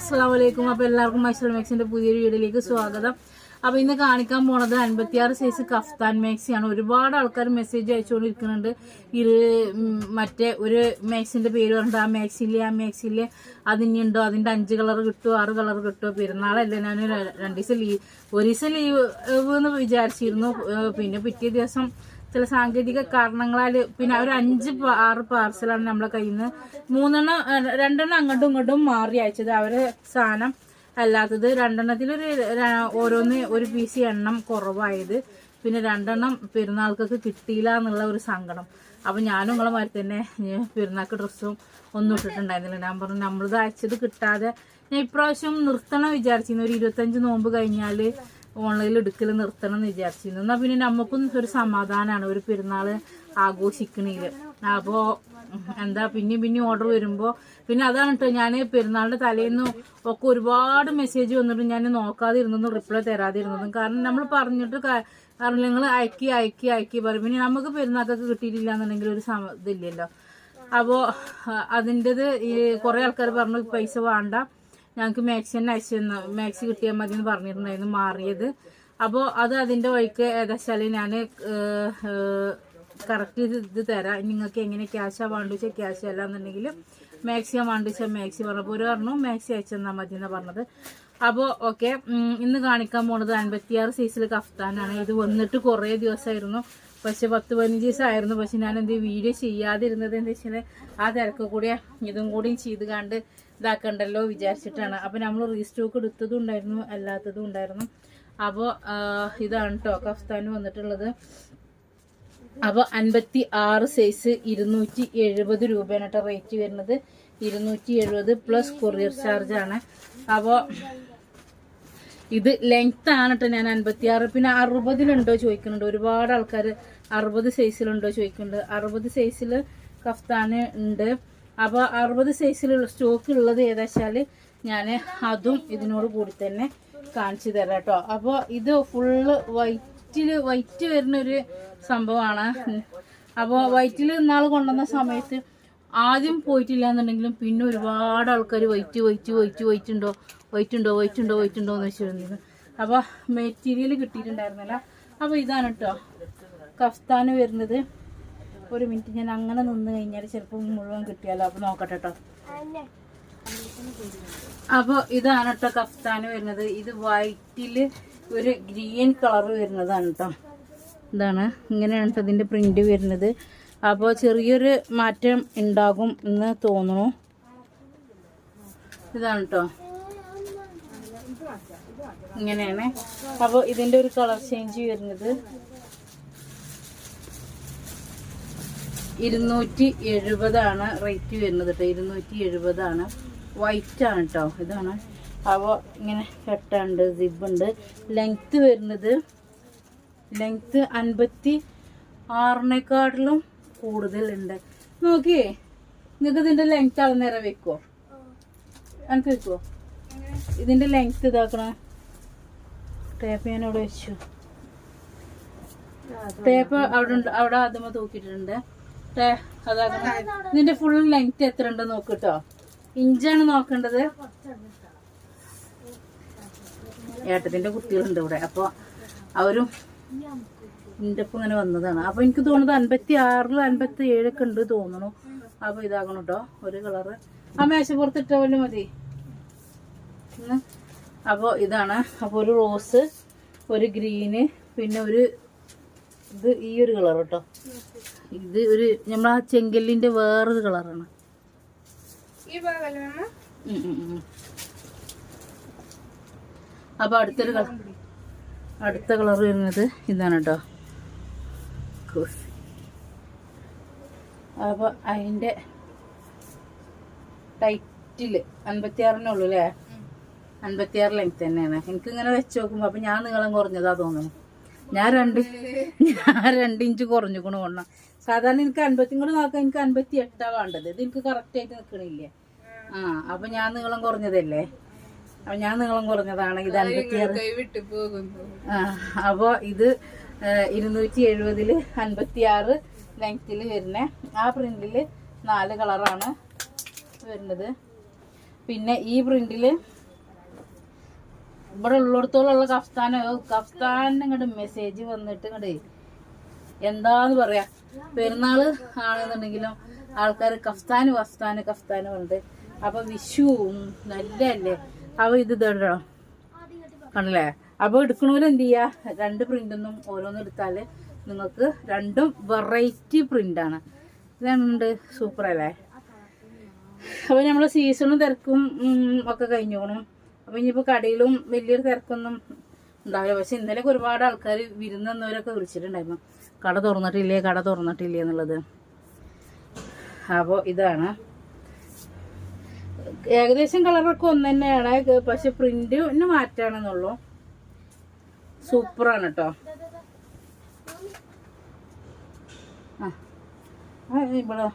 അസ്സാം വലൈക്കും അപ്പൊ എല്ലാവർക്കും മൈസൂർ മാക്സിന്റെ പുതിയൊരു വീഡിയോയിലേക്ക് സ്വാഗതം. അപ്പോൾ ഇന്ന് കാണിക്കാൻ പോണത് അൻപത്തിയാറ് സൈസ് കഫ്താൻ മാക്സി ആണ് ഒരുപാട് ആൾക്കാർ മെസ്സേജ് അയച്ചുകൊണ്ടിരിക്കുന്നുണ്ട്. ഇത് മറ്റേ ഒരു മാക്സിന്റെ പേര് പറഞ്ഞിട്ട് ആ മാക്സിയില്ലേ ആ മാക്സിയില്ലേ അതിനുണ്ടോ? അതിന്റെ അഞ്ച് കളർ കിട്ടുമോ ആറ് കളർ കിട്ടുമോ പെരുന്നാളല്ലേ? ഞാൻ രണ്ട് ദിവസം ലീവ് ഒരു ദിവസം ലീവ് എന്ന് വിചാരിച്ചിരുന്നു. പിന്നെ പിറ്റേ ദിവസം ചില സാങ്കേതിക കാരണങ്ങളാൽ പിന്നെ ഒരു അഞ്ച് ആറ് പാർസലാണ് നമ്മളെ കയ്യിൽ നിന്ന് മൂന്നെണ്ണം രണ്ടെണ്ണം അങ്ങോട്ടും ഇങ്ങോട്ടും മാറി അയച്ചത്. അവരെ സാധനം അല്ലാത്തത് രണ്ടെണ്ണത്തിലൊരു ഓരോന്ന് ഒരു പീസ് എണ്ണം കുറവായത്. പിന്നെ രണ്ടെണ്ണം പെരുന്നാൾക്കൊക്കെ കിട്ടിയില്ല എന്നുള്ള ഒരു സങ്കടം. അപ്പൊ ഞാനും നിങ്ങളെ മാതിരി തന്നെ പെരുന്നാൾക്ക് ഡ്രസ്സും ഒന്നും ഇട്ടിട്ടുണ്ടായിരുന്നില്ല. ഞാൻ പറഞ്ഞു നമ്മളിത് അയച്ചത് കിട്ടാതെ ഞാൻ ഇപ്രാവശ്യം നിർത്തണം വിചാരിച്ചിരുന്നു. ഒരു ഇരുപത്തഞ്ച് നോമ്പ് കഴിഞ്ഞാൽ ഓൺലൈനിൽ എടുക്കൽ നിർത്തണം എന്ന് വിചാരിച്ചിരുന്നു. എന്നാ പിന്നെ നമുക്കും ഒരു സമാധാനമാണ് ഒരു പെരുന്നാൾ ആഘോഷിക്കണില്ല അപ്പോ എന്താ പിന്നെ പിന്നെ ഓർഡർ വരുമ്പോ പിന്നെ അതാണ് കേട്ടോ ഞാൻ പെരുന്നാളിന്റെ തലേന്ന് ഒക്കെ ഒരുപാട് മെസ്സേജ് വന്നിട്ട് ഞാൻ നോക്കാതെ ഇരുന്നതും റിപ്ലൈ തരാതെ ഇരുന്നതും കാരണം നമ്മൾ പറഞ്ഞിട്ട് കാരണം നിങ്ങൾ അയക്കി അയക്കി അയക്കി പറയും. പിന്നെ നമുക്ക് പെരുന്നാൾക്കൊക്കെ കിട്ടിയിട്ടില്ല എന്നുണ്ടെങ്കിൽ ഒരു സമ ഇതില്ലല്ലോ. അപ്പോ അഹ് അതിന്റെത് ഈ കുറേ ആൾക്കാർ പറഞ്ഞു പൈസ വേണ്ട. ഞങ്ങൾക്ക് മാക്സി തന്നെ അയച്ചു തന്ന മാക്സി കിട്ടിയാൽ മതി എന്ന് പറഞ്ഞിട്ടുണ്ടായിരുന്നു മാറിയത്. അപ്പോൾ അത് അതിന്റെ വഴിക്ക് ഏതാച്ചാൽ ഞാൻ കറക്റ്റ് ഇത് തരാം. നിങ്ങൾക്ക് എങ്ങനെ ക്യാഷാ വേണ്ട വെച്ചാൽ ക്യാഷ് അല്ല എന്നുണ്ടെങ്കിൽ മാക്സിയാ വേണ്ട വെച്ചാൽ മാക്സി പറഞ്ഞപ്പോൾ ഒരു പറഞ്ഞു മാക്സി അയച്ചു തന്നാൽ മതി എന്നാണ് പറഞ്ഞത് അപ്പോൾ ഓക്കെ ഇന്ന് കാണിക്കാൻ പോണത് അൻപത്തിയാറ് സൈസിൽ കഫ്താനാണ് ഇത് വന്നിട്ട് കുറേ ദിവസമായിരുന്നു പക്ഷെ പത്ത് പതിനഞ്ച് ദിവസമായിരുന്നു പക്ഷെ ഞാൻ എന്ത് വീഡിയോ ചെയ്യാതിരുന്നത് എന്താ വെച്ചാൽ ആ തിരക്ക് കൂടിയ ഇതും കൂടി ചെയ്ത് കണ്ട് ഇതാക്കണ്ടല്ലോ വിചാരിച്ചിട്ടാണ്. അപ്പൊ നമ്മൾ റീസ്റ്റോക്ക് എടുത്തതും ഉണ്ടായിരുന്നു അല്ലാത്തതും ഉണ്ടായിരുന്നു. അപ്പോൾ ഇതാണ് കേട്ടോ കഫ്താൻ വന്നിട്ടുള്ളത്. അപ്പോൾ അൻപത്തി ആറ് സൈസ് ഇരുന്നൂറ്റി എഴുപത് രൂപയാണ് കേട്ടോ റേറ്റ് വരുന്നത്. ഇരുന്നൂറ്റി എഴുപത് പ്ലസ് കൊറിയർ ചാർജ് ആണ്. അപ്പോൾ ഇത് ലെങ്ത് ആണ് കേട്ടോ ഞാൻ അൻപത്തി ആറ് പിന്നെ അറുപതിലുണ്ടോ ചോദിക്കുന്നുണ്ട്. ഒരുപാട് ആൾക്കാർ അറുപത് സൈസിലുണ്ടോ ചോദിക്കുന്നുണ്ട്. അറുപത് സൈസിൽ കഫ്താന് ഉണ്ട്. അപ്പോൾ അറുപത് സൈസിലുള്ള സ്റ്റോക്ക് ഉള്ളത് ഏതാച്ചാൽ ഞാൻ അതും ഇതിനോട് കൂടി തന്നെ കാണിച്ചു തരാം കേട്ടോ. അപ്പോൾ ഇത് ഫുള്ള് വൈറ്റിൽ വൈറ്റ് വരുന്നൊരു സംഭവമാണ്. അപ്പോൾ വൈറ്റിൽ ഇന്നാൾ കൊണ്ടുവന്ന സമയത്ത് ആദ്യം പോയിട്ടില്ല എന്നുണ്ടെങ്കിലും പിന്നെ ഒരുപാട് ആൾക്കാർ വൈറ്റ് വൈറ്റ് വൈറ്റ് വൈറ്റ് ഉണ്ടോ? വൈറ്റ് ഉണ്ടോ? വൈറ്റ് ഉണ്ടോ? വൈറ്റ് ഉണ്ടോ എന്ന് വെച്ചിരുന്നത് അപ്പോൾ മെറ്റീരിയൽ കിട്ടിയിട്ടുണ്ടായിരുന്നില്ല. അപ്പോൾ ഇതാണ് കേട്ടോ. കഫ്താന് വരുന്നത്. ഒരു മിനിറ്റ് ഞാൻ അങ്ങനെ നിന്ന് കഴിഞ്ഞാൽ ചിലപ്പോൾ മുഴുവൻ കിട്ടിയാലോ? അപ്പോൾ നോക്കട്ടെ കേട്ടോ അപ്പോൾ ഇതാണ് കേട്ടോ കഫ്താന് വരുന്നത്. ഇത് വൈറ്റിൽ ഒരു ഗ്രീൻ കളർ വരുന്നതാണ് കേട്ടോ ഇതാണ്. ഇങ്ങനെയാണ് കേട്ടോ ഇതിന്റെ പ്രിന്റ് വരുന്നത്. അപ്പോൾ ചെറിയൊരു മാറ്റം ഉണ്ടാകും എന്ന് തോന്നുന്നു. ഇതാണ് കേട്ടോ ഇങ്ങനെയാണ്. അപ്പോൾ ഇതിന്റെ ഒരു കളർ ചേഞ്ച് വരുന്നത്. ഇരുന്നൂറ്റി എഴുപതാണ് റേറ്റ് വരുന്നത് കേട്ടോ ഇരുന്നൂറ്റി എഴുപതാണ് ആണ് കേട്ടോ ഇതാണ്. അപ്പോൾ ഇങ്ങനെ കെട്ടുണ്ട് സിബുണ്ട് ലെങ്ത്ത് വരുന്നത് ലെങ്ത്ത് അൻപത്തി ആറിനെക്കാട്ടിലും കൂടുതലുണ്ട്. നോക്കിയേ നിങ്ങൾക്ക് ഇതിന്റെ ലെങ്ത്ത് അളന്നേരം വെക്കുവോ? എനിക്ക് വെക്കുവോ? ഇതിന്റെ ലെങ്ത്ത് ഇതാക്കണ. ടേപ്പ് ഞാൻ അവിടെ വെച്ചു. ടേപ്പ് അവിടെ ഉണ്ട് അവിടെ ആദ്യമേ തൂക്കിയിട്ടുണ്ട് അതാക്കണം ഇതിന്റെ ഫുൾ ലെങ്ത് എത്ര ഉണ്ട് നോക്കിട്ടോ ഇഞ്ചാണ് നോക്കേണ്ടത്. ഏട്ടത്തിന്റെ കുട്ടികളുണ്ട് ഇവിടെ. അപ്പൊ അവരും എന്റെ ഒപ്പം ഇങ്ങനെ വന്നതാണ്. അപ്പൊ എനിക്ക് തോന്നുന്നത് അൻപത്തി ആറിൽ അൻപത്തി ഏഴൊക്കെ ഉണ്ട് തോന്നുന്നു. അപ്പൊ ഇതാകണം കേട്ടോ ഒരു കളറ് ആ മേശപ്പുറത്ത് ഇട്ട പോലെ മതി. അപ്പോൾ അപ്പൊ ഇതാണ്. അപ്പൊ ഒരു റോസ് ഒരു ഗ്രീന് പിന്നെ ഒരു ഇത് ഈ ഒരു കളർ കേട്ടോ ഇത് ഒരു നമ്മളാ ചെങ്കല്ലിന്റെ വേറൊരു കളറാണ്. അപ്പൊ അടുത്തൊരു കളർ അടുത്ത കളർ വരുന്നത് ഇതാണ് കേട്ടോ. അപ്പൊ അതിന്റെ ടൈറ്റിൽ അൻപത്തിയാറിനുള്ളൂ അല്ലേ അൻപത്തിയാറ് ലെങ്ത് തന്നെയാണ്. എനിക്കിങ്ങനെ വെച്ച് നോക്കുമ്പോ അപ്പൊ ഞാൻ നീളം കുറഞ്ഞതാ തോന്നുന്നു. ഞാൻ രണ്ട് ഞാൻ രണ്ട് ഇഞ്ച് കുറഞ്ഞുകൊണ്ട് കൊണ്ട സാധാരണ എനിക്ക് അൻപത്തി കൂടെ നോക്കാൻ എനിക്ക് അൻപത്തി എട്ടാ വേണ്ടത്. ഇത് എനിക്ക് കറക്റ്റ് ആയിട്ട് നിക്കണില്ലേ? ആ അപ്പൊ ഞാൻ നീളം കുറഞ്ഞതല്ലേ? അപ്പൊ ഞാൻ നീളം കുറഞ്ഞതാണ്. ഇത് അൻപത്തിയാറ്. ആ അപ്പൊ ഇത് ഇരുന്നൂറ്റി എഴുപതിൽ അൻപത്തി ആറ് ലെങ്തിൽ വരുന്ന ആ പ്രിന്റിൽ നാല് കളറാണ് വരുന്നത്. പിന്നെ ഈ പ്രിന്റിൽ ഇവിടെ ഉള്ളിടത്തോളം കഫ്താന കഫ്താൻ ഇങ്ങോട്ട് മെസ്സേജ് വന്നിട്ട് ഇങ്ങോട്ട് എന്താന്ന് പറയാ. പെരുന്നാൾ ആണെന്നുണ്ടെങ്കിലും ആൾക്കാർ കഫ്താന് കഫ്താന് കഫ്താന് പറഞ്ഞിട്ട്. അപ്പൊ വിഷുവും നല്ലല്ലേ അവ ഇത് ഇതോ കണ്ടല്ലേ? അപ്പൊ എടുക്കണോര് എന്ത് ചെയ്യാ? രണ്ട് പ്രിന്റൊന്നും ഓരോന്നും എടുത്താൽ നിങ്ങൾക്ക് രണ്ടും വെറൈറ്റി പ്രിന്റാണ് ഇതാണുണ്ട് സൂപ്പർ അല്ലേ? അപ്പൊ നമ്മൾ സീസണും തിരക്കും ഒക്കെ കഴിഞ്ഞോണം അപ്പൊ ഇനിയിപ്പോ കടയിലും വലിയൊരു തിരക്കൊന്നും ഉണ്ടാവില്ല. പക്ഷെ ഇന്നലെ ഒരുപാട് ആൾക്കാർ വിരുന്നവരൊക്കെ വിളിച്ചിട്ടുണ്ടായിരുന്നു. കട തുറന്നിട്ടില്ലേ? കട തുറന്നിട്ടില്ലേ എന്നുള്ളത്. അപ്പോൾ ഇതാണ്. ഏകദേശം കളറൊക്കെ ഒന്ന് തന്നെയാണ്. പക്ഷെ പ്രിന്റിന് മാറ്റാണെന്നുള്ളൂ. സൂപ്പറാണ് കേട്ടോ ആ, ഇവിടെ.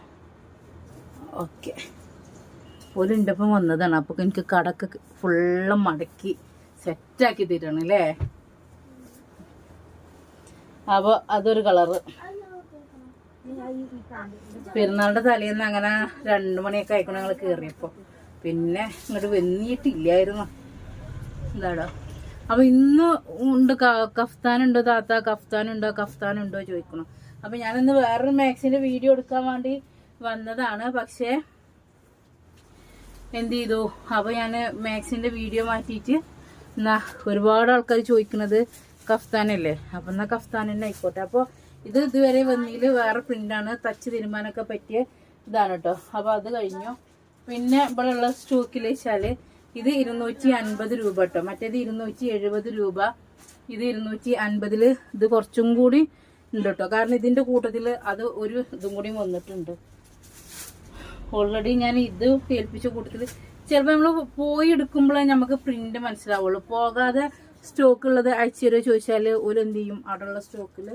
ഓക്കെ. ഒരു എന്റെ ഒപ്പം വന്നതാണ്. അപ്പോൾ എനിക്ക് കടക്ക് ഫുള്ള് മടക്കി സെറ്റാക്കി തരണം അല്ലേ അപ്പോൾ അതൊരു കളറ് പെരുന്നാളിന്റെ തലേന്ന് അങ്ങനെ രണ്ടു മണിയൊക്കെ ആയിക്കണം ഞങ്ങൾ കേറിയപ്പോ. പിന്നെ ഇങ്ങോട്ട് വെന്നിട്ടില്ലായിരുന്നു. എന്താടോ? അപ്പൊ ഇന്ന് ഉണ്ട് കഫ്താനുണ്ടോ താത്ത? കഫ്താനുണ്ടോ കഫ്താനുണ്ടോ ചോദിക്കണം. അപ്പൊ ഞാനിന്ന് വേറൊരു മാക്സിന്റെ വീഡിയോ എടുക്കാൻ വേണ്ടി വന്നതാണ്. പക്ഷേ എന്ത് ചെയ്തു അപ്പൊ ഞാൻ മാക്സിന്റെ വീഡിയോ മാറ്റിയിട്ട് എന്നാ ഒരുപാട് ആൾക്കാർ ചോദിക്കുന്നത് കഫ്താനല്ലേ? അപ്പൊ എന്നാ കഫ്താൻ തന്നെ ആയിക്കോട്ടെ. അപ്പൊ ഇത് ഇതുവരെ വന്നതിൽ വേറെ പ്രിന്റാണ് തച്ച് തീരുമാനമൊക്കെ പറ്റിയ ഇതാണ് കേട്ടോ അപ്പൊ അത് കഴിഞ്ഞു. പിന്നെ ഇവിടെ ഉള്ള സ്റ്റോക്കിൽ വെച്ചാൽ ഇത് ഇരുന്നൂറ്റി അൻപത് രൂപ കേട്ടോ മറ്റേത് ഇരുന്നൂറ്റി എഴുപത് രൂപ. ഇത് ഇരുന്നൂറ്റി അൻപതിൽ ഇത് കുറച്ചും കൂടി ഉണ്ട് കേട്ടോ കാരണം ഇതിന്റെ കൂട്ടത്തിൽ അത് ഒരു ഇതും കൂടി വന്നിട്ടുണ്ട്. ഓൾറെഡി ഞാൻ ഇത് ഏൽപ്പിച്ച കൂട്ടത്തിൽ ചിലപ്പോൾ നമ്മൾ പോയി എടുക്കുമ്പോഴേ നമുക്ക് പ്രിന്റ് മനസ്സിലാവുള്ളൂ. പോകാതെ സ്റ്റോക്ക് ഉള്ളത് അയച്ചു തരുമോ ചോദിച്ചാൽ ഒരു എന്ത് ചെയ്യും? അവിടെയുള്ള സ്റ്റോക്കിൽ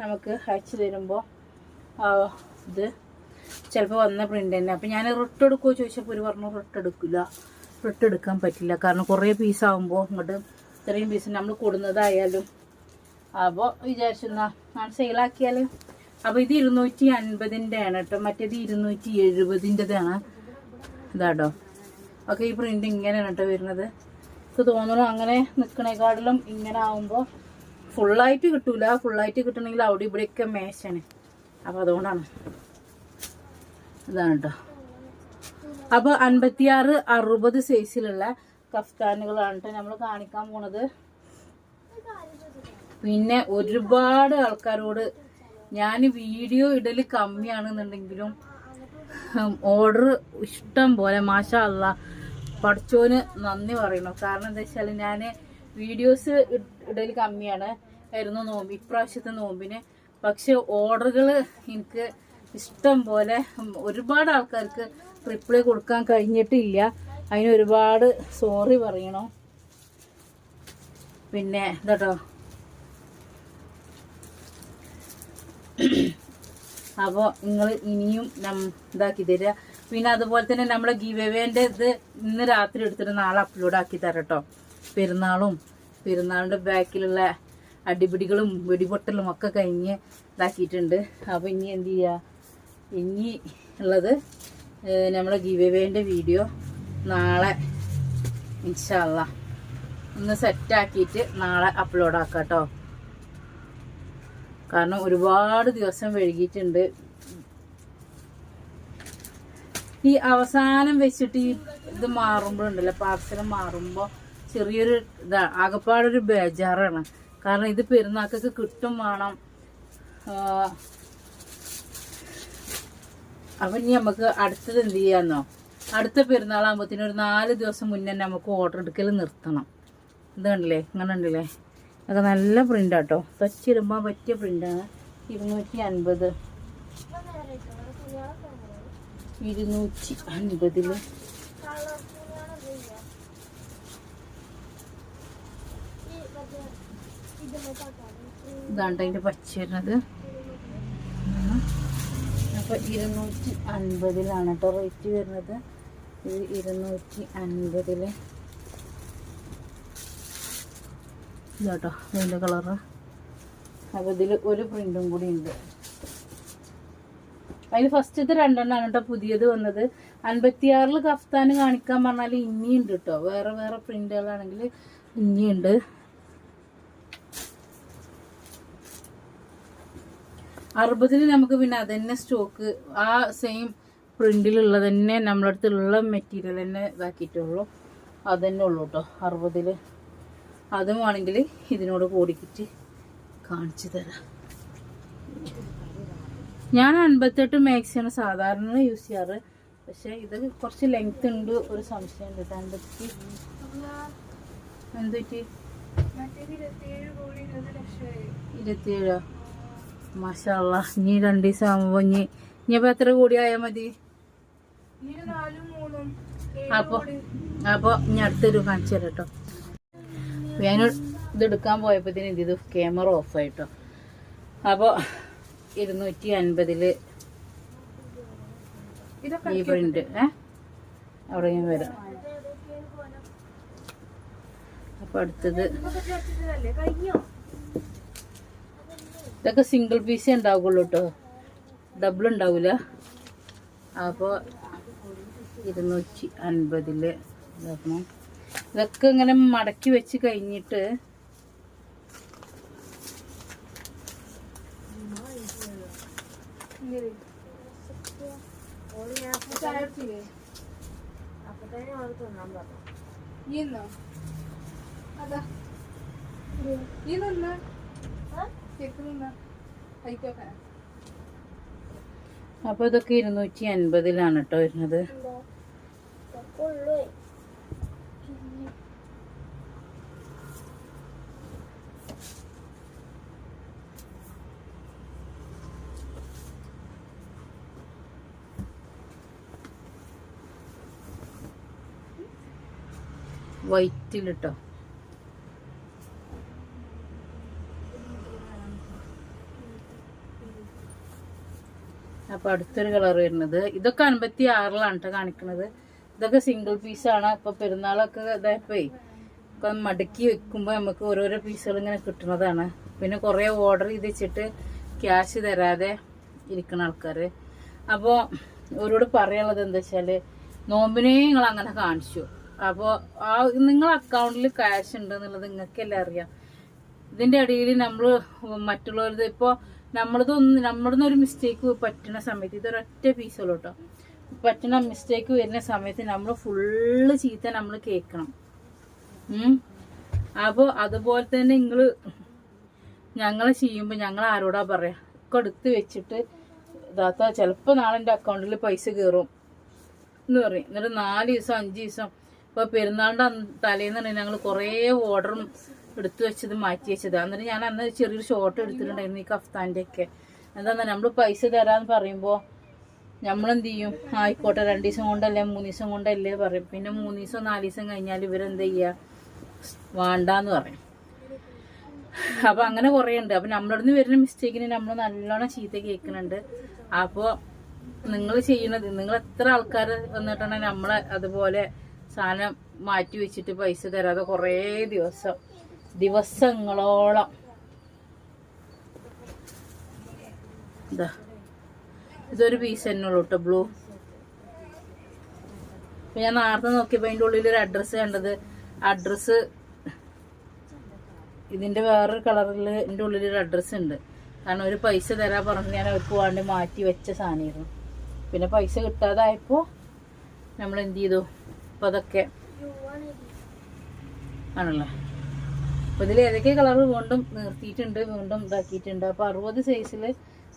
നമുക്ക് അയച്ചു തരുമ്പോൾ ഇത് ചിലപ്പോൾ വന്ന പ്രിന്റ് തന്നെ. അപ്പം ഞാൻ റിട്ട് എടുക്കുമോ ചോദിച്ചപ്പോൾ ഒരു പറഞ്ഞു റിട്ട് എടുക്കില്ല. റിട്ട് എടുക്കാൻ പറ്റില്ല. കാരണം കുറേ പീസ് ആകുമ്പോൾ ഇങ്ങോട്ട് ഇത്രയും പീസ് നമ്മൾ കൊടുന്നതായാലും. അപ്പോൾ വിചാരിച്ചു എന്നാ ഞാൻ സെയിലാക്കിയാൽ അപ്പോൾ ഇത് ഇരുന്നൂറ്റി അൻപതിന്റെ ആണ് കേട്ടോ. മറ്റേത് ഇരുന്നൂറ്റി എഴുപതിന്റെതാണ് ഇതാട്ടോ. ഒക്കെ ഈ പ്രിന്റ് ഇങ്ങനെയാണ് കേട്ടോ വരുന്നത്. എനിക്ക് തോന്നുന്നു അങ്ങനെ നിൽക്കണേക്കാട്ടിലും ഇങ്ങനെ ആവുമ്പോൾ ഫുള്ളായിട്ട് കിട്ടൂല. ഫുള്ളായിട്ട് കിട്ടണമെങ്കിൽ അവിടെ ഇവിടെയൊക്കെ മേശാണ് അപ്പോൾ അതുകൊണ്ടാണ്. ഇതാണ് കേട്ടോ. അപ്പോൾ അൻപത്തിയാറ് അറുപത് സൈസിലുള്ള കഫ്താനുകളാണ് കേട്ടോ നമ്മൾ കാണിക്കാൻ പോണത്. പിന്നെ ഒരുപാട് ആൾക്കാരോട് ഞാൻ വീഡിയോ ഇടൽ കമ്മിയാണെന്നുണ്ടെങ്കിലും ഓർഡർ ഇഷ്ടം പോലെ മാഷ അല്ല പഠിച്ചോന് നന്ദി പറയണം. കാരണം എന്താ വെച്ചാൽ ഞാൻ വീഡിയോസ് ഇടൽ കമ്മിയാണ്. ആയിരുന്നു നോമ്പ് ഇപ്രാവശ്യത്തെ നോമ്പിന്. പക്ഷെ ഓർഡറുകൾ എനിക്ക് ഇഷ്ടം പോലെ ഒരുപാട് ആൾക്കാർക്ക് റിപ്ലൈ കൊടുക്കാൻ കഴിഞ്ഞിട്ടില്ല. അതിന് ഒരുപാട് സോറി പറയണം. പിന്നെ ഇതാട്ടോ അപ്പോൾ നിങ്ങൾ ഇനിയും ഇതാക്കി തരിക പിന്നെ അതുപോലെ തന്നെ നമ്മളെ ഗീവ് ഇത് ഇന്ന് രാത്രി എടുത്തിട്ട് നാളെ അപ്ലോഡ് ആക്കി തരാം കേട്ടോ പെരുന്നാളും പെരുന്നാളിന്റെ ബാക്കിലുള്ള അടിപിടികളും വെടിപൊട്ടലും ഒക്കെ കഴിഞ്ഞ് ഇതാക്കിയിട്ടുണ്ട്. അപ്പോൾ ഇനി എന്ത് ചെയ്യുക ഇനി ഉള്ളത് നമ്മളെ ഗീവ് വീഡിയോ നാളെ ഇൻഷാല്ല ഒന്ന് സെറ്റാക്കിയിട്ട് നാളെ അപ്ലോഡ് ആക്കാം കേട്ടോ കാരണം ഒരുപാട് ദിവസം വൈകിയിട്ടുണ്ട്. ഈ അവസാനം വെച്ചിട്ട് ഈ ഇത് മാറുമ്പോഴുണ്ടല്ലോ പാർസൽ മാറുമ്പോൾ ചെറിയൊരു ഇതാ ആകപ്പാടൊരു ബേജാറാണ്. കാരണം ഇത് പെരുന്നാക്കൊക്കെ കിട്ടും വേണം. അപ്പം ഇനി നമുക്ക് അടുത്തത് എന്ത് ചെയ്യാന്നോ? അടുത്ത പെരുന്നാളാകുമ്പോഴത്തേനും ഒരു നാല് ദിവസം മുന്നേ നമുക്ക് ഓർഡർ എടുക്കൽ നിർത്തണം. ഇത് കണ്ടില്ലേ ഇങ്ങനെ ഉണ്ടല്ലേ അതൊക്കെ നല്ല പ്രിന്റ് ആട്ടോ. തച്ചിടുമ്പോൾ പറ്റിയ പ്രിന്റാണ് ഇരുന്നൂറ്റി അൻപത്. ഇരുന്നൂറ്റി അൻപതിൽ. ഇതാണ്ട് അതിന്റെ പച്ച വരുന്നത്? അപ്പോൾ ഇരുന്നൂറ്റി അൻപതിലാണ് കേട്ടോ റേറ്റ് വരുന്നത്. ഇത് ഇരുന്നൂറ്റി അൻപതിൽ ഇതാട്ടോ അതിന്റെ കളറ് ഇതിൽ ഒരു പ്രിന്റും കൂടി ഉണ്ട്. അതിൽ ഫസ്റ്റത്തെ രണ്ടെണ്ണമാണ് കേട്ടോ പുതിയത് വന്നത്. അൻപത്തിയാറിൽ കഫ്താൻ കാണിക്കാൻ പറഞ്ഞാൽ ഇനിയുണ്ട് കേട്ടോ. വേറെ വേറെ പ്രിന്റുകളാണെങ്കിൽ ഇനിയുണ്ട് അറുപതിൽ നമുക്ക് പിന്നെ അതന്നെ സ്റ്റോക്ക് ആ സെയിം പ്രിന്റിലുള്ള തന്നെ നമ്മളെ അടുത്തുള്ള മെറ്റീരിയൽ തന്നെ ഇതാക്കിയിട്ടുള്ളൂ. അതന്നെ ഉള്ളൂ കേട്ടോ അറുപതിൽ അതും ആണെങ്കിൽ ഇതിനോട് കൂടിക്കിട്ട് കാണിച്ചു തരാം. ഞാൻ അൻപത്തെട്ട് മാക്സിയാണ് സാധാരണ യൂസ് ചെയ്യാറ്. പക്ഷെ ഇത് കുറച്ച് ലെങ്ത് ഉണ്ട് ഒരു സംശയം ഉണ്ട്. അൻപത്തി എന്തുപറ്റി ഇരുപത്തിയേഴോ മാഷാള്ള ഇനി രണ്ട് ദിവസം ആകുമ്പോ ഇനി ഇനിയിപ്പോ എത്ര കൂടി ആയാൽ മതി? അപ്പൊ അപ്പൊ ഇനി അടുത്തൊരു കാണിച്ചു തരാം കേട്ടോ ഞാൻ ഇത് എടുക്കാൻ പോയപ്പോഴത്തേന് ഇത് ക്യാമറ ഓഫ് ആയിട്ടോ. അപ്പോൾ ഇരുന്നൂറ്റി അൻപതിൽ ഈ പ്രിന്റ് ഏ? അവിടെ ഞാൻ വരാം. അപ്പൊ അടുത്തത്. ഇതൊക്കെ സിംഗിൾ പീസേ ഉണ്ടാവുള്ളൂ കേട്ടോ ഡബിൾ ഉണ്ടാവില്ല അപ്പോൾ ഇരുന്നൂറ്റി അൻപതിൽ ഇതാക്കണം. ഇതൊക്കെ ഇങ്ങനെ മടക്കി വെച്ച് കഴിഞ്ഞിട്ട് അപ്പൊ ഇതൊക്കെ ഇരുന്നൂറ്റി അൻപതിലാണ് കേട്ടോ വരുന്നത്. വൈറ്റിൽ കേട്ടോ അപ്പൊ അടുത്തൊരു കളർ വരുന്നത്. ഇതൊക്കെ അൻപത്തി ആറിലാണ് കേട്ടോ കാണിക്കുന്നത് ഇതൊക്കെ സിംഗിൾ പീസാണ് അപ്പൊ പെരുന്നാളൊക്കെ ഇതായപ്പോയി ഒക്കെ മടക്കി വെക്കുമ്പോൾ നമുക്ക് ഓരോരോ പീസുകൾ ഇങ്ങനെ കിട്ടുന്നതാണ് പിന്നെ കുറേ ഓർഡർ ചെയ്ത് വെച്ചിട്ട് ക്യാഷ് തരാതെ ഇരിക്കുന്ന ആൾക്കാർ അപ്പോൾ ഓരോട് പറയാനുള്ളത് എന്താ വെച്ചാൽ നോമ്പിനെ നിങ്ങൾ അങ്ങനെ കാണിച്ചു. അപ്പോൾ ആ നിങ്ങളെ അക്കൗണ്ടിൽ ക്യാഷ് ഉണ്ട് എന്നുള്ളത് നിങ്ങൾക്കല്ലേ അറിയാം. ഇതിന്റെ ഇടയിൽ നമ്മൾ മറ്റുള്ളവരത് ഇപ്പോൾ നമ്മളതൊന്ന് നമ്മളിന്ന് ഒരു മിസ്റ്റേക്ക് പറ്റുന്ന സമയത്ത് ഇതൊരൊറ്റ പീസുള്ളൂ കേട്ടോ പറ്റുന്ന മിസ്റ്റേക്ക് വരുന്ന സമയത്ത് നമ്മൾ ഫുള്ള് ചീത്ത നമ്മൾ കേൾക്കണം. അപ്പോ അതുപോലെ തന്നെ നിങ്ങൾ ഞങ്ങൾ ചെയ്യുമ്പോൾ ഞങ്ങൾ ആരോടാ പറയാ? ഒക്കെ എടുത്ത് വെച്ചിട്ട് ഇതാത്ത ചിലപ്പോൾ നാളെ എന്റെ അക്കൗണ്ടിൽ പൈസ കയറും എന്ന് പറയും. എന്നിട്ട് നാല് ദിവസം അഞ്ച് ദിവസം ഇപ്പോൾ പെരുന്നാളിന്റെ തലേന്ന് ഞങ്ങൾ കുറേ ഓർഡറും എടുത്തു വെച്ചത് മാറ്റി വെച്ചത്. എന്നിട്ട് ഞാൻ അന്ന് ചെറിയൊരു ഷോർട്ട് എടുത്തിട്ടുണ്ടായിരുന്നു ഈ കഫ്താന്റെ ഒക്കെ. എന്താ നമ്മൾ പൈസ തരാന്ന് പറയുമ്പോൾ നമ്മളെന്ത് ചെയ്യും ആയിക്കോട്ടെ രണ്ട് ദിവസം കൊണ്ടല്ലേ മൂന്ന് ദിവസം കൊണ്ടല്ലേ പറയും. പിന്നെ മൂന്ന് ദിവസം നാല് ദിവസം കഴിഞ്ഞാൽ ഇവരെന്ത് ചെയ്യുക വേണ്ടാന്ന് പറയും. അപ്പൊ അങ്ങനെ കുറേ ഉണ്ട് അപ്പൊ നമ്മളടുന്ന് വരുന്ന മിസ്റ്റേക്കിന് നമ്മൾ നല്ലോണം ചീത്ത കേൾക്കുന്നുണ്ട്. അപ്പോ നിങ്ങൾ ചെയ്യുന്നത് നിങ്ങൾ എത്ര ആൾക്കാർ വന്നിട്ടുണ്ടെങ്കിൽ നമ്മളെ അതുപോലെ സാധനം മാറ്റി വെച്ചിട്ട് പൈസ തരാതെ കുറേ ദിവസം ദിവസങ്ങളോളം. ഇതാ ഇതൊരു പീസ് തന്നെ ഉള്ളൂ കേട്ടോ ബ്ലൂ അപ്പം ഞാൻ നേരത്തെ നോക്കിയപ്പോ അതിന്റെ ഉള്ളിൽ ഒരു അഡ്രസ്സ് കണ്ടത്. അഡ്രസ്സ് ഇതിന്റെ വേറൊരു കളറിൽ ഇതിന്റെ ഉള്ളിൽ ഒരു അഡ്രസ്സ് ഉണ്ട്. കാരണം ഒരു പൈസ തരാൻ പറഞ്ഞ് ഞാൻ അവർക്ക് വേണ്ടി മാറ്റി വെച്ച സാധനമായിരുന്നു. പിന്നെ പൈസ കിട്ടാതായപ്പോ നമ്മൾ എന്ത് ചെയ്തു? അപ്പൊ അതൊക്കെ ആണല്ലോ. അപ്പൊ ഇതിൽ ഏതൊക്കെ കളർ വീണ്ടും നിർത്തിയിട്ടുണ്ട് വീണ്ടും ഇതാക്കിയിട്ടുണ്ട്. അപ്പൊ അറുപത് സൈസിൽ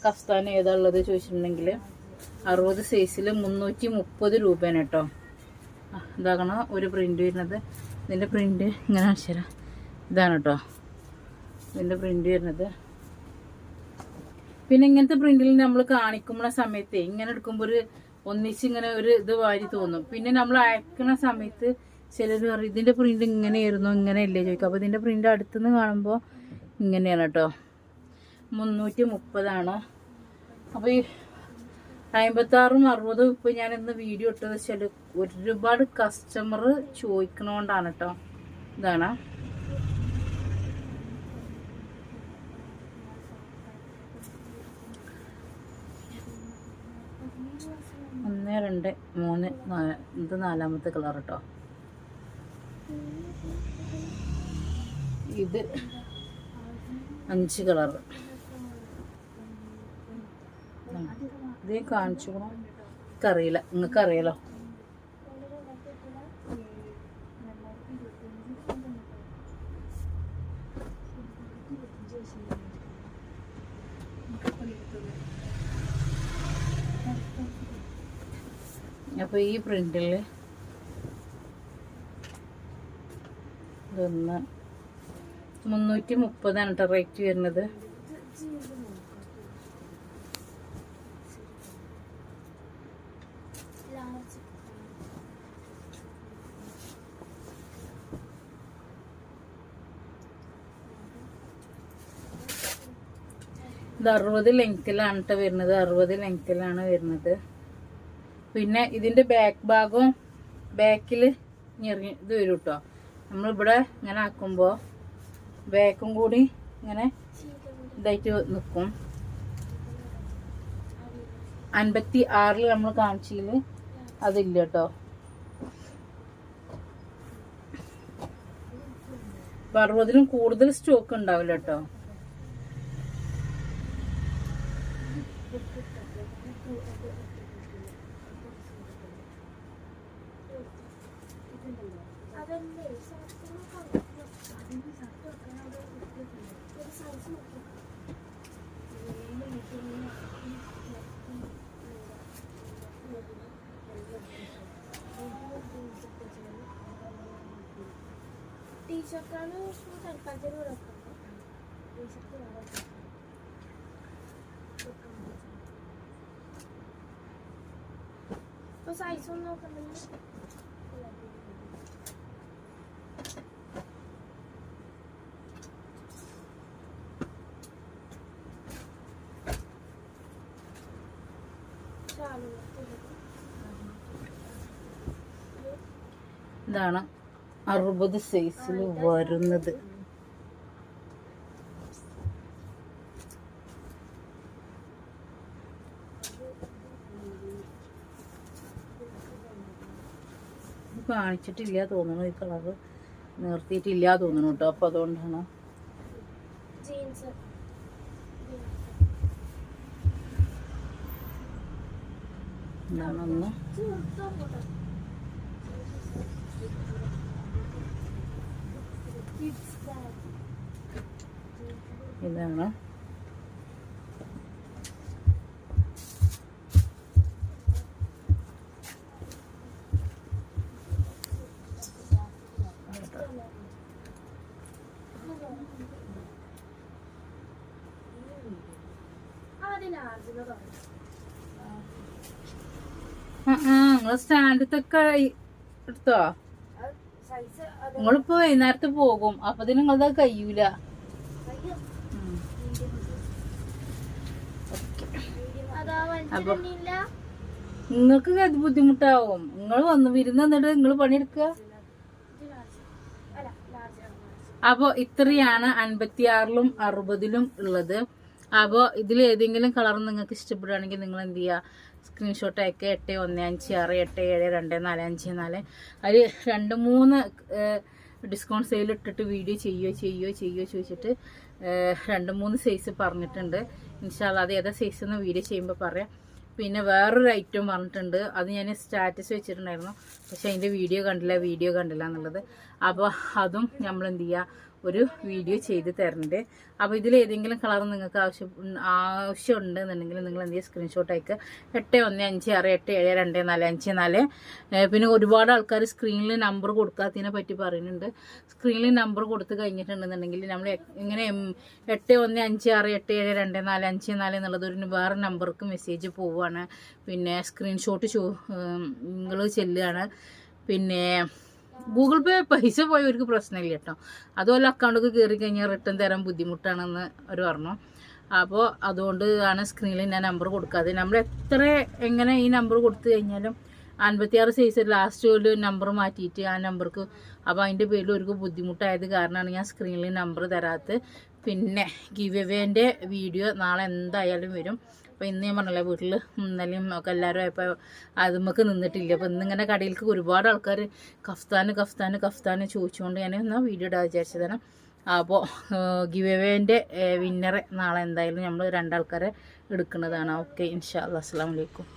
കഫ്താൻ ഏതാ ഉള്ളത് ചോദിച്ചിട്ടുണ്ടെങ്കിൽ അറുപത് സൈസിൽ മുന്നൂറ്റി മുപ്പത് രൂപയാണ് കേട്ടോ. ഇതാകണോ ഒരു പ്രിന്റ് വരുന്നത്. ഇതിന്റെ പ്രിന്റ് ഇങ്ങനെ അക്ഷരം ഇതാണ് കേട്ടോ. ഇതിന്റെ പ്രിന്റ് വരുന്നത്. പിന്നെ ഇങ്ങനത്തെ പ്രിന്റിൽ നമ്മൾ കാണിക്കുമ്പോൾ സമയത്ത് ഇങ്ങനെ എടുക്കുമ്പോൾ ഒരു ഒന്നിച്ച് ഇങ്ങനെ ഒരു ഇത് വാരി തോന്നും. പിന്നെ നമ്മൾ അയക്കുന്ന സമയത്ത് ചിലർ പറയും ഇതിന്റെ പ്രിന്റ് ഇങ്ങനെയായിരുന്നു ഇങ്ങനെയല്ലേ? ചോദിക്കും. അപ്പോൾ ഇതിന്റെ പ്രിന്റ് അടുത്തുനിന്ന് കാണുമ്പോൾ ഇങ്ങനെയാണ് കേട്ടോ മുന്നൂറ്റി മുപ്പതാണ് അപ്പോൾ ഈ അമ്പത്താറും അറുപതും ഇപ്പോൾ ഞാൻ ഇന്ന് വീഡിയോ ഇട്ടത് വെച്ചാൽ ഒരുപാട് കസ്റ്റമർ ചോദിക്കണോണ്ടാണ് കേട്ടോ ഇതാണ്. ഒന്ന് രണ്ട് മൂന്ന് ഇത് നാലാമത്തെ കളർ കേട്ടോ ഇത് അഞ്ച് കളർ ഇത് കാണിച്ചു എനിക്കറിയില്ല നിങ്ങൾക്ക് അറിയാലോ അപ്പോൾ ഈ പ്രിന്റിൽ ഇതൊന്ന് മുന്നൂറ്റി മുപ്പതാണ് കേട്ടോ റേറ്റ് വരുന്നത്. ഇത് അറുപത് ലെങ്ത്തിലാണ് കേട്ടോ വരുന്നത്. അറുപത് ലെങ്ത്തിലാണ് വരുന്നത്. പിന്നെ ഇതിന്റെ ബാക്ക് ഭാഗവും ബാക്കിൽ ഞെറിഞ്ഞ് ഇത് വരും കേട്ടോ നമ്മളിവിടെ ഇങ്ങനെ ആക്കുമ്പോൾ ബാക്കും കൂടി ഇങ്ങനെ ഇതായിട്ട് നിൽക്കും അൻപത്തി ആറിൽ നമ്മൾ കാണിച്ചില്ല? അതില്ല കേട്ടോ അറുപതിലും കൂടുതൽ സ്റ്റോക്ക് ഉണ്ടാവില്ല കേട്ടോ టీ చక్రాలు చూసాను పద్దెనిమిది రకాలు టీ చక్రాలు అరవై तो साइज सुन लो कर लेंगे ഇതാണ് അറുപത് സൈസിൽ വരുന്നത്? കാണിച്ചിട്ടില്ല തോന്നുന്നു ഈ കളറ് നിർത്തിയിട്ടില്ല തോന്നുന്നു കേട്ടോ. അപ്പൊ അതുകൊണ്ടാണ്. ജീൻസ്. ഇതാണ്. സ്റ്റാൻഡ് തൊക്കെ എടുത്തോ? നിങ്ങളിപ്പോ വൈകുന്നേരത്ത് പോകും. അപ്പൊ നിങ്ങളത് കഴിയൂല. വലിച്ചിട്ടില്ല നിങ്ങൾക്ക് അത് ബുദ്ധിമുട്ടാവും. നിങ്ങൾ വന്ന് വിരുന്ന് എന്നിട്ട് നിങ്ങൾ പണിയെടുക്കുക അപ്പോൾ ഇത്രയാണ് അൻപത്തിയാറിലും അറുപതിലും ഉള്ളത്. അപ്പോ ഇതിൽ ഏതെങ്കിലും കളർ നിങ്ങൾക്ക് ഇഷ്ടപ്പെടുകയാണെങ്കിൽ നിങ്ങൾ എന്ത് ചെയ്യുക? സ്ക്രീൻഷോട്ട് അയക്കുക എട്ട് ഒന്ന് അഞ്ച് ആറ് എട്ട് ഏഴ് രണ്ട് നാല് അഞ്ച് നാല്. അതിൽ രണ്ട് മൂന്ന് ഡിസ്കൗണ്ട് സെയിൽ ഇട്ടിട്ട് വീഡിയോ ചെയ്യുകയോ ചെയ്യുകയോ ചെയ്യുകയോ ചോദിച്ചിട്ട് രണ്ട് മൂന്ന് സൈസ് പറഞ്ഞിട്ടുണ്ട്. ഇൻഷാല്ല അത് ഏതാ സൈസ് എന്ന് വീഡിയോ ചെയ്യുമ്പോൾ പറയാം. പിന്നെ വേറൊരു ഐറ്റം പറഞ്ഞിട്ടുണ്ട്. അത് ഞാൻ സ്റ്റാറ്റസ് വെച്ചിട്ടുണ്ടായിരുന്നു. പക്ഷേ അതിന്റെ വീഡിയോ കണ്ടില്ല വീഡിയോ കണ്ടില്ല എന്നുള്ളത്. അപ്പോൾ അതും നമ്മൾ എന്ത് ചെയ്യുക ഒരു വീഡിയോ ചെയ്ത് തരുന്നുണ്ട് അപ്പോൾ ഇതിൽ ഏതെങ്കിലും കളർ നിങ്ങൾക്ക് ആവശ്യം ആവശ്യമുണ്ട് എന്നുണ്ടെങ്കിൽ നിങ്ങൾ എന്ത് ചെയ്യുക? സ്ക്രീൻഷോട്ട് അയക്കുക എട്ട് ഒന്ന് അഞ്ച് ആറ് എട്ട് ഏഴ് രണ്ട് നാല് അഞ്ച് നാല്. പിന്നെ ഒരുപാട് ആൾക്കാർ സ്ക്രീനിൽ നമ്പർ കൊടുക്കാത്തതിനെ പറ്റി പറയുന്നുണ്ട്. സ്ക്രീനിൽ നമ്പർ കൊടുത്ത് കഴിഞ്ഞിട്ടുണ്ടെന്നുണ്ടെങ്കിൽ നമ്മൾ ഇങ്ങനെ എട്ട് ഒന്ന് അഞ്ച് ആറ് എട്ട് ഏഴ് രണ്ട് നാല് അഞ്ച് നാല് എന്നുള്ളത് ഒരു വേറെ നമ്പർക്ക് മെസ്സേജ് പോവുകയാണ് പിന്നെ സ്ക്രീൻഷോട്ട് ചോ നിങ്ങൾ ചെല്ലുകയാണ് പിന്നെ ഗൂഗിൾ പേ പൈസ പോയവർക്ക് പ്രശ്നമില്ല കേട്ടോ. അതുപോലെ അക്കൗണ്ടൊക്കെ കയറി കഴിഞ്ഞാൽ റിട്ടേൺ തരാൻ ബുദ്ധിമുട്ടാണെന്ന് അവർ പറഞ്ഞു. അപ്പോൾ അതുകൊണ്ട് ആണ് സ്ക്രീനിൽ ഞാൻ നമ്പർ കൊടുക്കാതെ. നമ്മൾ എത്ര എങ്ങനെ ഈ നമ്പർ കൊടുത്തു കഴിഞ്ഞാലും അൻപത്തിയാറ് സൈസ് ലാസ്റ്റ് ഒരു നമ്പർ മാറ്റിയിട്ട് ആ നമ്പർക്ക് അപ്പോൾ അതിന്റെ പേരിൽ ഒരു ബുദ്ധിമുട്ടായത് കാരണമാണ് ഞാൻ സ്ക്രീനിൽ നമ്പർ തരാത്തത്. പിന്നെ ഗിവ് എവേന്റെ വീഡിയോ നാളെ എന്തായാലും വരും. അപ്പോൾ ഇന്ന് ഞാൻ പറഞ്ഞില്ലേ വീട്ടിൽ ഇന്നലെയും ഒക്കെ എല്ലാവരും ആയപ്പോൾ അത് നമുക്ക് നിന്നിട്ടില്ല അപ്പോൾ ഇന്നിങ്ങനെ കടയിലേക്ക് ഒരുപാട് ആൾക്കാർ കഫ്താന് കഫ്താന് കഫ്താന് ചോദിച്ചുകൊണ്ട് ഞാൻ എന്നാൽ വീഡിയോ ഇടാൻ വിചാരിച്ചതാണ്. അപ്പോൾ ഗിവ് വിന്നറെ നാളെ എന്തായാലും നമ്മൾ രണ്ടാൾക്കാരെ എടുക്കുന്നതാണ്. ഓക്കെ ഇൻഷാ അല്ലാ അസ്സാം വലൈക്കും